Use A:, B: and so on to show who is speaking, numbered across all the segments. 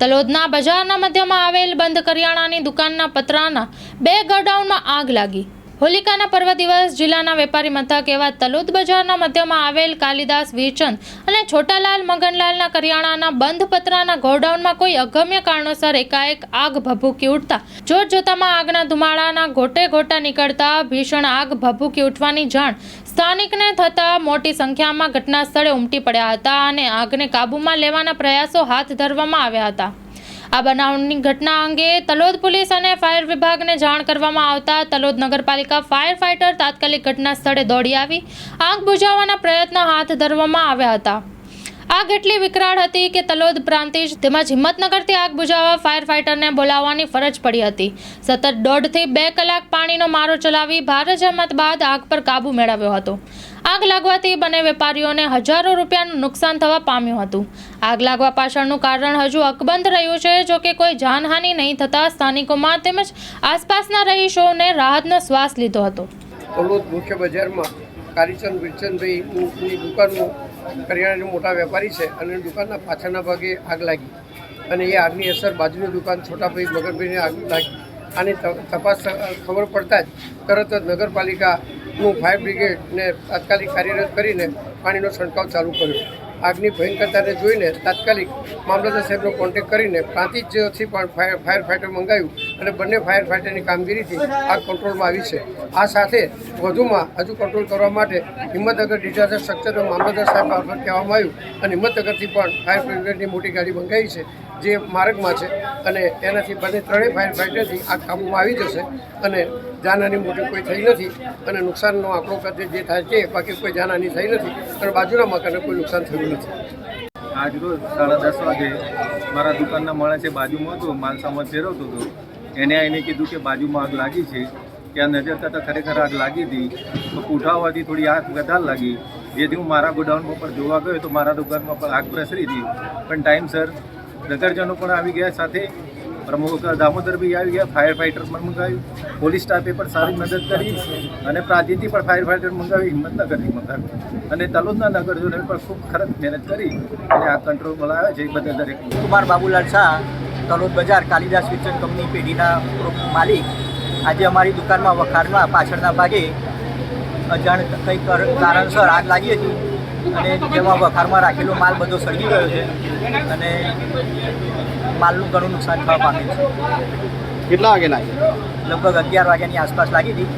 A: તલોદના બજારના મધ્યમાં આવેલ બંધ કરિયાણાની દુકાનના પતરાના બે ગોડાઉનમાં આગ લાગી. હોલિકાના પર્વ દિવસ જિલ્લાના વેપારી મથક એવા તલોદ બજારના મધ્યમાં આવેલ કાલિદાસ વીરચંદ અને છોટાલાલ મગનલાલના કરિયાણાના બંધ પતરાના ગોડાઉનમાં કોઈ અગમ્ય કારણોસર એકાએક આગ ભભૂકી ઉઠતા જોત જોતામાં આગના ધુમાડાના ગોટે ગોટા નીકળતા ભીષણ આગ ભભૂકી ઉઠવાની જાણ સ્થાનિકને થતાં મોટી સંખ્યામાં ઘટના સ્થળે ઉમટી પડ્યા હતા અને આગને કાબૂમાં લેવાના પ્રયાસો હાથ ધરવામાં આવ્યા હતા. આ બનાવની ઘટના અંગે તલોદ પોલીસ અને ફાયર વિભાગને જાણ કરવામાં આવતા તલોદ નગરપાલિકા ફાયર ફાઇટર તાત્કાલિક ઘટના સ્થળે દોડી આવી. આગ બુઝાવવાના પ્રયત્ન હાથ ધરવામાં આવ્યા હતા. આગ એટલી વિકરાળ હતી કે તલોદ પ્રાંતિજ તેમજ હિંમતનગરથી આગ બુઝાવવા ફાયર ફાઇટરને બોલાવવાની ફરજ પડી હતી. સતત દોઢથી બે કલાક પાણીનો મારો ચલાવી ભારે જહેમત બાદ આગ પર કાબુ મેળવ્યો હતો. આગ લાગવાથી બંને વેપારીઓને હજારો રૂપિયાનું નુકસાન થવા પામ્યું હતું. આગ લાગવા પાછળનું કારણ હજુ અકબંધ રહ્યું છે, જો કે કોઈ જાનહાનિ નહીં થતાં સ્થાનિકોમાં તેમજ આસપાસના રહીશોને રાહતનો શ્વાસ લીધો હતો.
B: મુખ્ય બજારમાં કારીચંદ વિરચંદભાઈ દુકાનનું કરિયાણાના મોટા વેપારી છે અને દુકાનના પાછળના ભાગે આગ લાગી. અને એ આગની અસર બાજુની દુકાન છોટાભાઈ મગરભાઈને આગ લાગી. આની તપાસ ખબર પડતા જ તરત જ નગરપાલિકાનું ફાયર બ્રિગેડને તાત્કાલિક કાર્યરત કરીને પાણીનો છંટકાવ ચાલુ કર્યો. આગની ભયંકરતાને જોઈને તાત્કાલિક મામલતદાર સાહેબનો કોન્ટેક કરીને પ્રાંતિજથી પણ ફાયર ફાયર ફાઇટર મંગાવ્યું અને બંને ફાયર ફાઇટરની કામગીરીથી આગ કંટ્રોલમાં આવી છે. આ સાથે વધુમાં હજુ કંટ્રોલ કરવા માટે હિંમતનગર ડિઝાસ્ટર સ્ટ્રક્ચરનો મામલતદાર સાહેબ આગળ કહેવામાં આવ્યું અને હિંમતનગરથી પણ ફાયર બ્રિગેડની મોટી ગાડી મંગાવી છે. જે માર્ગમાં છે અને એનાથી બંને ત્રણેય ફાયર ફાઇટરથી આગ કાબૂમાં આવી જશે અને જાનહાની મોટી કોઈ થઈ નથી અને નુકસાનનો આંકડો કદે જે થાય છે બાકી કોઈ જાનહાની થઈ નથી અને બાજુના મકાને કોઈ નુકસાન થયું નથી.
C: આજ રોજ સાડા દસ વાગે મારા દુકાનના માણસે બાજુમાં હતો, માલ સામાન ફેરવતો હતો, એને આવીને કીધું કે બાજુમાં આગ લાગી છે ત્યાં નજર કરતાં ખરેખર આગ લાગી હતી, તો ઉઠાવવાથી થોડી આગ વધારે લાગી. જેથી હું મારા ગોડાઉનમાં પણ જોવા ગયો તો મારા દુકાનમાં પણ આગ પ્રસરી હતી. પણ ટાઈમસર નગરજનો પણ આવી ગયા સાથે. પ્રમુખ દામોદર બી આવી ગયા ફાયર ફાઇટર પણ મંગાવ્યું. પોલીસ સ્ટાફે પણ સારી મદદ કરી અને પ્રાંતિથી પણ ફાયર ફાઇટર મંગાવી હિંમતનગરથી મંગાવ્યું અને તલોદના નગરજનોએ પણ ખૂબ ખરત મહેનત કરી અને આ કંટ્રોલમાં બોલાવ્યા છે બધા દરેક.
D: કુમાર બાબુલાલ શાહ, તલોદ બજાર, કાલિદાસ વિચર કંપની પેઢીના માલિક. આજે અમારી દુકાનમાં વખારમાં પાછળના ભાગે અજાણ કંઈક કારણસર આગ લાગી હતી. અને જેમાં વખારમાં રાખેલો માલ બધો સળગી ગયો છે અને માલનું ઘણું નુકસાન થવા પામ્યું છે.
E: કેટલા વાગે લાગી?
D: લગભગ અગિયાર વાગ્યાની આસપાસ લાગી હતી.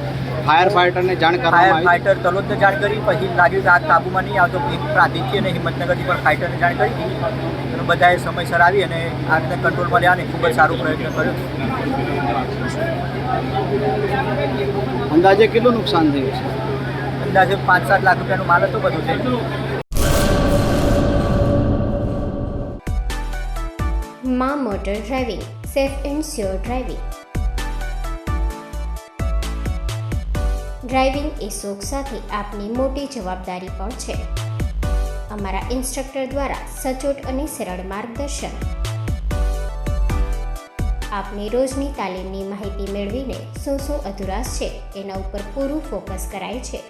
E: ફાયર ફાઈટરને જાણ
D: ફાયર
E: કરવામાં આવી?
D: ફાઇટર તલોદને જાણ કરી પછી લાગ્યું કે આગ કાબૂમાં નહીં આવતો પ્રાંતિજથી અને હિંમતનગરથી પણ ફાઈટરને જાણ કરી હતી. અને બધાએ સમયસર આવી અને આગને કંટ્રોલમાં લેવાની ખૂબ જ સારો પ્રયત્ન કર્યો.
E: અંદાજે કેટલું નુકસાન થયું છે?
D: અંદાજે પાંચ સાત લાખ રૂપિયાનું માલ હતું, બધું છે
F: મા motor driving, safe and sure driving. Driving એ શોખ સાથે આપની મોટી જવાબદારી પણ છે. અમારા ઇન્સ્ટ્રક્ટર દ્વારા સચોટ અને સરળ માર્ગદર્શન. આપની રોજની તાલીમની માહિતી મેળવીને શું શું અધુરાશ છે, એના ઉપર પૂરું ફોકસ કરાય છે.